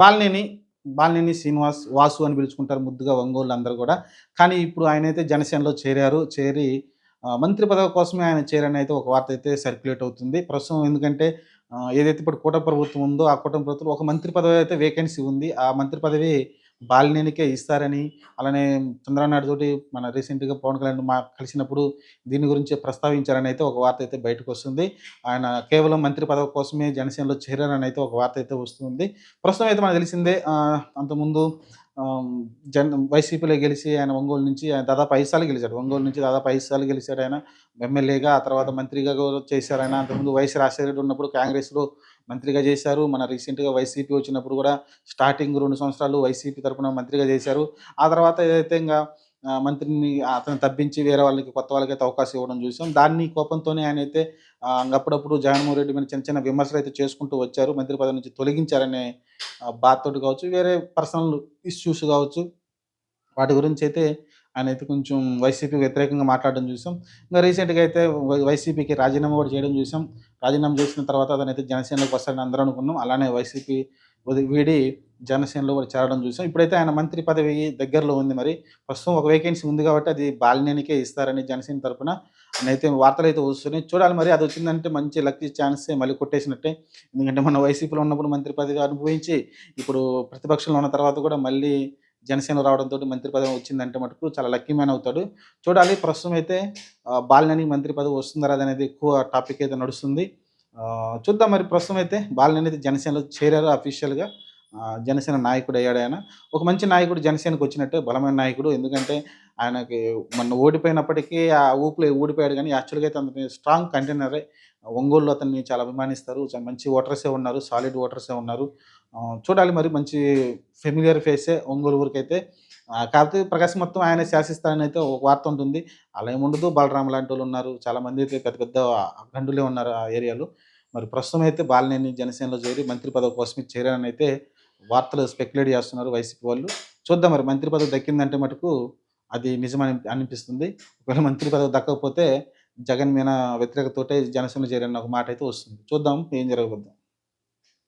బాలినేని బాలినేని శ్రీనివాస్ వాసు అని పిలుచుకుంటారు ముద్దుగా ఒంగోలు అందరూ కూడా. కానీ ఇప్పుడు ఆయన అయితే జనసేనలో చేరారు. చేరి మంత్రి పదవి కోసమే ఆయన చేరని అయితే ఒక వార్త అయితే సర్క్యులేట్ అవుతుంది. ప్రస్తుతం ఎందుకంటే ఏదైతే ఇప్పుడు కూటమి ప్రభుత్వం ఉందో ఆ కూటమి ప్రభుత్వం ఒక మంత్రి పదవి అయితే వేకెన్సీ ఉంది. ఆ మంత్రి పదవి బాలినేనికే ఇస్తారని అలానే చంద్రనాయుడు తోటి మన రీసెంట్గా పవన్ కళ్యాణ్ మా కలిసినప్పుడు దీని గురించి ప్రస్తావించారని అయితే ఒక వార్త అయితే బయటకు వస్తుంది. ఆయన కేవలం మంత్రి పదవి కోసమే జనసేనలో చేరారని అయితే ఒక వార్త అయితే వస్తుంది. ప్రస్తుతం అయితే మనకు తెలిసిందే అంతకుముందు జన్ వైసీపీలో గెలిచి ఆయన ఒంగోలు నుంచి ఆయన దాదాపు ఐదు సార్లు గెలిచాడు. ఒంగోలు నుంచి దాదాపు ఐదు సార్లు గెలిచాడు ఆయన. ఎమ్మెల్యేగా ఆ తర్వాత మంత్రిగా చేశారు ఆయన. అంతకుముందు వైఎస్ రాజశేఖర రెడ్డి ఉన్నప్పుడు కాంగ్రెస్లో మంత్రిగా చేశారు. మన రీసెంట్గా వైసీపీ వచ్చినప్పుడు కూడా స్టార్టింగ్ రెండు సంవత్సరాలు వైసీపీ తరపున మంత్రిగా చేశారు. ఆ తర్వాత ఏదైతే ఇంకా మంత్రిని అతను తప్పించి వేరే వాళ్ళకి కొత్త వాళ్ళకైతే అవకాశం ఇవ్వడం చూసాం. దాన్ని కోపంతోనే ఆయన అయితే అప్పుడప్పుడు జగన్మోహన్ రెడ్డి మీద చిన్న చిన్న విమర్శలు అయితే చేసుకుంటూ వచ్చారు. మంత్రి పదవి నుంచి తొలగించారనే బాధతోటి కావచ్చు వేరే పర్సనల్ ఇష్యూస్ కావచ్చు వాటి గురించి అయితే ఆయన అయితే కొంచెం వైసీపీ వ్యతిరేకంగా మాట్లాడడం చూసాం. ఇంకా రీసెంట్గా అయితే వై- వైసీపీకి రాజీనామా కూడా చేయడం చూసాం. రాజీనామా చేసిన తర్వాత అతను అయితే జనసేనలోకి వస్తాడని అందరూ అనుకున్నాం. అలానే వైసీపీ వీడి జనసేనలో కూడా చేరడం చూసాం. ఇప్పుడైతే ఆయన మంత్రి పదవి దగ్గరలో ఉంది మరి. ప్రస్తుతం ఒక వేకెన్సీ ఉంది కాబట్టి అది బాలినేనికే ఇస్తారని జనసేన తరఫున అయితే వార్తలు అయితే వస్తున్నాయి. చూడాలి మరి అది వచ్చిందంటే మంచి లక్కీ ఛాన్సే మళ్ళీ కొట్టేసినట్టే. ఎందుకంటే మన వైసీపీలో ఉన్నప్పుడు మంత్రి పదవి అనుభవించి ఇప్పుడు ప్రతిపక్షంలో ఉన్న తర్వాత కూడా మళ్ళీ జనసేన రావడంతో మంత్రి పదవి వచ్చిందంటే మటుకు చాలా లక్కీ మ్యాన్ అవుతాడు. చూడాలి ప్రస్తుతం అయితే బాలినేనికి మంత్రి పదవి వస్తుందా రాదా అనేది ఎక్కువ టాపిక్ అయితే నడుస్తుంది. చూద్దాం మరి ప్రస్తుతం అయితే బాలినేని అయితే జనసేనలో చేరారు అఫీషియల్గా జనసేన నాయకుడు అయ్యాడు ఆయన. ఒక మంచి నాయకుడు జనసేనకు వచ్చినట్టే బలమైన నాయకుడు. ఎందుకంటే ఆయనకి మొన్న ఓడిపోయినప్పటికీ ఆ ఊపులో ఓడిపోయాడు కానీ యాక్చువల్గా అయితే అతని స్ట్రాంగ్ కంటైనరే. ఒంగోలులో అతన్ని చాలా అభిమానిస్తారు. చాలా మంచి ఓటర్సే ఉన్నారు సాలిడ్ ఓటర్సే ఉన్నారు. చూడాలి మరి మంచి ఫెమిలియర్ ఫేసే ఒంగోలు ఊరికైతే. కాకపోతే ప్రకాశం మొత్తం ఆయన శాసిస్తారని అయితే ఒక వార్త ఉంటుంది. అలా ఏముండదు బలరాం లాంటి వాళ్ళు ఉన్నారు. చాలా మంది అయితే పెద్ద పెద్ద గండులే ఉన్నారు ఆ ఏరియాలో. మరి ప్రస్తుతం అయితే బాలినేని జనసేనలో చేరి మంత్రి పదవి కోసం చేరారని అయితే వార్తలు స్పెక్యులేట్ చేస్తున్నారు వైసీపీ వాళ్ళు. చూద్దాం మరి మంత్రి పదవి దక్కిందంటే మటుకు అది నిజమని అనిపిస్తుంది. ఒకవేళ మంత్రి పదవి దక్కకపోతే జగన్ మీద వ్యతిరేకతోటే జనసేన చేరని ఒక మాట అయితే వస్తుంది. చూద్దాం ఏం జరగబోద్దాం.